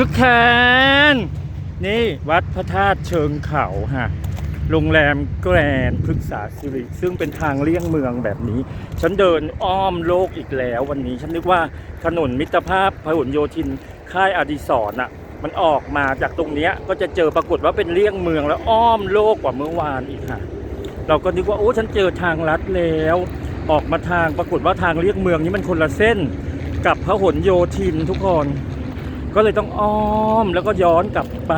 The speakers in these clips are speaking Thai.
ชุกแคนนี่วัดพระธาตุเชิงเขาฮะโรงแรมแกรนพฤกษาสิริ ซึ่งเป็นทางเลี่ยงเมืองแบบนี้ ฉันเดินอ้อมโลกอีกแล้ววันนี้ ฉันนึกว่าถนนมิตรภาพพหลโยธินค่ายอดิศรอะ มันออกมาจากตรงเนี้ยก็จะเจอปรากฏว่าเป็นเลี่ยงเมืองแล้วอ้อมโลกกว่าเมื่อวานอีกค่ะ เราก็นึกว่าโอ้ฉันเจอทางลัดแล้ว ออกมาทางปรากฏว่าทางเลี่ยงเมืองนี้มันคนละเส้น กับพหลโยธินทุกคน ก็เลยต้องอ้อมแล้วก็ย้อนกลับไป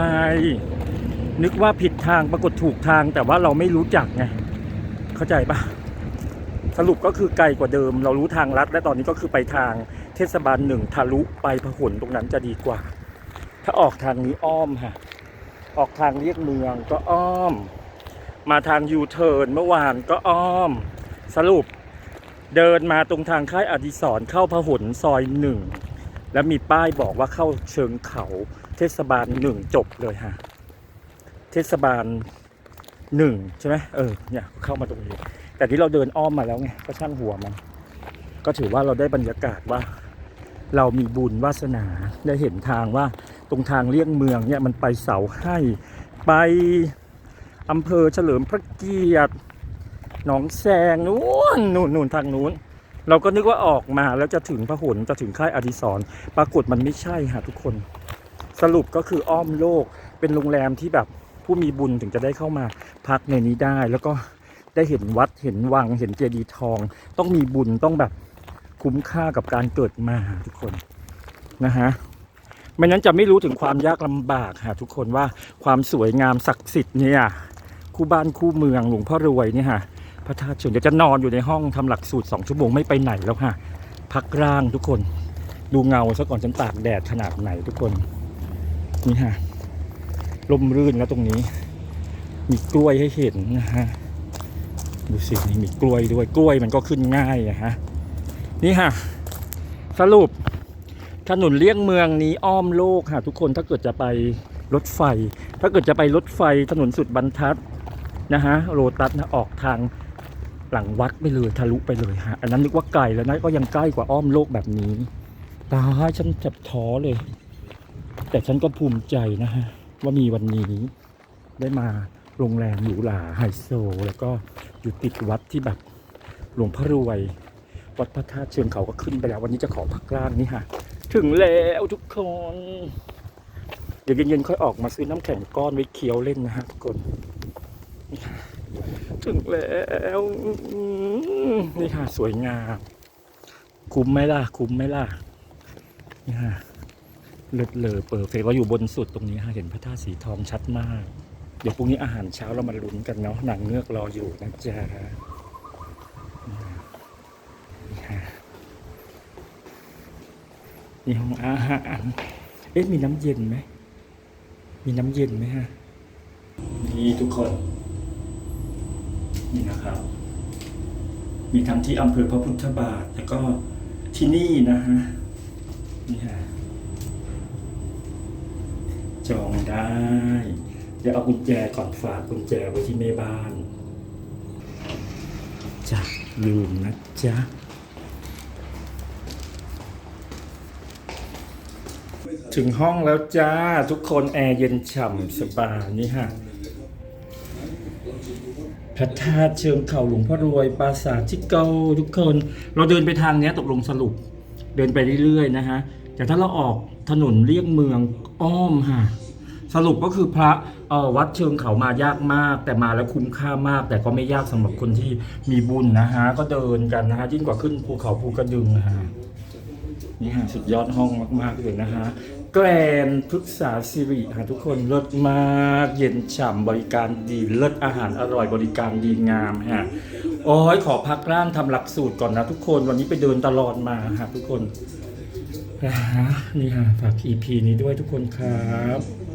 นึกว่าผิดทางปรากฏถูกทาง แต่ว่าเราไม่รู้จักไงเข้าใจปะสรุปก็คือไกลกว่าเดิม เรารู้ทางลัด และตอนนี้ก็คือไปทางเทศบาลหนึ่งทะลุไปพหลตรงนั้นจะดีกว่า ถ้าออกทางนี้อ้อมฮะออกทางเรียกเมืองก็อ้อม มาทางยูเทิร์นเมื่อวานก็อ้อม สรุปเดินมาตรงทางค่ายอดิศรเข้าพหลซอยหนึ่ง แล้วมีป้ายบอกว่าเข้าเชิงเขาเทศบาลหนึ่งจบเลยฮะ เทศบาลหนึ่งใช่ไหมเออเนี่ยเข้ามาตรงนี้ แต่ที่เราเดินอ้อมมาแล้วไงก็ช่างหัวมัน ก็ถือว่าเราได้บรรยากาศว่า เรามีบุญวาสนาได้เห็นทางว่าตรงทางเลี่ยงเมืองเนี่ยมันไปเสาให้ไปอำเภอเฉลิมพระเกียรติหนองแซงนู้นนู่นนู่นทางนู้น เราก็นึกว่าออกมาแล้วจะถึงพระหลจะถึงค่ายอดิศรปรากฏมันไม่ใช่ค่ะทุกคน สรุปก็คืออ้อมโลกเป็นโรงแรมที่แบบผู้มีบุญถึงจะได้เข้ามาพักในนี้ได้ แล้วก็ได้เห็นวัดเห็นวัง เห็นเจดีย์ทอง ต้องมีบุญต้องแบบคุ้มค่ากับการเกิดมาทุกคนนะฮะไม่นั้นจะไม่รู้ถึงความยากลำบากค่ะทุกคนว่าความสวยงามศักดิ์สิทธิ์เนี่ยคู่บ้านคู่เมืองหลวงพ่อรวยเนี่ยค่ะ พระธาตุเชิงเดี๋ยวจะนอนอยู่ในห้องทำหลักสูตรสองชั่วโมงไม่ไปไหนแล้วค่ะ พักร่างทุกคน ดูเงาซะก่อนฉันตากแดดขนาดไหนทุกคนนี่ฮะลมรื่นแล้วตรงนี้ มีกล้วยให้เห็นนะฮะดูสินี่มีกล้วยด้วยกล้วยมันก็ขึ้นง่ายอะฮะนี่ฮะสรุปถนนเลี่ยงเมืองนี้อ้อมโลกค่ะทุกคนถ้าเกิดจะไปรถไฟ ถ้าเกิดจะไปรถไฟถนนสุดบรรทัดนะฮะโรตัสนะออกทาง หลังวัดไปเลยทะลุไปเลยฮะ อันนั้นนึกว่าไกลแล้วนะก็ยังใกล้กว่าอ้อมโลกแบบนี้ตายฉันจับท้อเลย แต่ฉันก็ภูมิใจนะฮะ ว่ามีวันนี้ได้มาโรงแรมหรูหราไฮโซ แล้วก็อยู่ติดวัดที่แบบหลวงพ่อรวย วัดพระธาตุเชิงเขาก็ขึ้นไปแล้ว วันนี้จะขอพักร่างนี่ฮะ ถึงแล้วทุกคน เดี๋ยวเย็นๆค่อยออกมาซื้อน้ำแข็งก้อนไว้เคี้ยวเล่นนะฮะทุกคน ถึงแล้วอืมนี่ค่ะสวยงาม คุ้มไหมล่ะ คุ้มไหมล่ะนี่ค่ะเลิศเลอเปิดเฟกเราอยู่บนสุดตรงนี้ฮะเห็นพระธาตุสีทองชัดมาก เดี๋ยวพรุ่งนี้อาหารเช้าเรามาลุ้นกันเนาะหนังเงือกรออยู่นะจ๊ะนี่ฮะนี่ห้องอาหารเอ๊ะมีน้ำเย็นไหมมีน้ำเย็นไหมฮะนี่ทุกคน นี่นะครับ มีทั้งที่อำเภอพระพุทธบาท แล้วก็ที่นี่นะฮะนี่ฮะจองได้เดี๋ยวเอากุญแจก่อนฝากกุญแจไว้ที่แม่บ้านจ้ะลืมนะจ๊ะถึงห้องแล้วจ้า ทุกคนแอร์เย็นฉ่ำสบายนี่ฮะ พระธาตุเชิงเขาหลวงพ่อรวยปราสาทชิเกาทุกคน เราเดินไปทางเนี้ยตกลงสรุป เดินไปเรื่อยๆนะฮะแต่ถ้าเราออกถนนเลี่ยงเมืองอ้อมฮะสรุปก็คือพระออวัดเชิงเขามายากมาก แต่มาแล้วคุ้มค่ามาก แต่ก็ไม่ยากสำหรับคนที่มีบุญนะฮะก็เดินกันนะฮะยิ่งกว่าขึ้นภูเขาภูกระดึงนะฮะ นี่ฮะสุดยอดห้องมาก ๆ เลยนะฮะ แกรนพฤกษาสิริฮะทุกคนเลิศมาก เย็นฉ่ำบริการดีเลิศอาหารอร่อยบริการดีงามฮะโอ้ยขอพักร่างทำหลักสูตรก่อนนะทุกคนวันนี้ไปเดินตลอดมาฮะทุกคนนะฮะนี่ฮะฝาก EP นี้ด้วยทุกคนครับ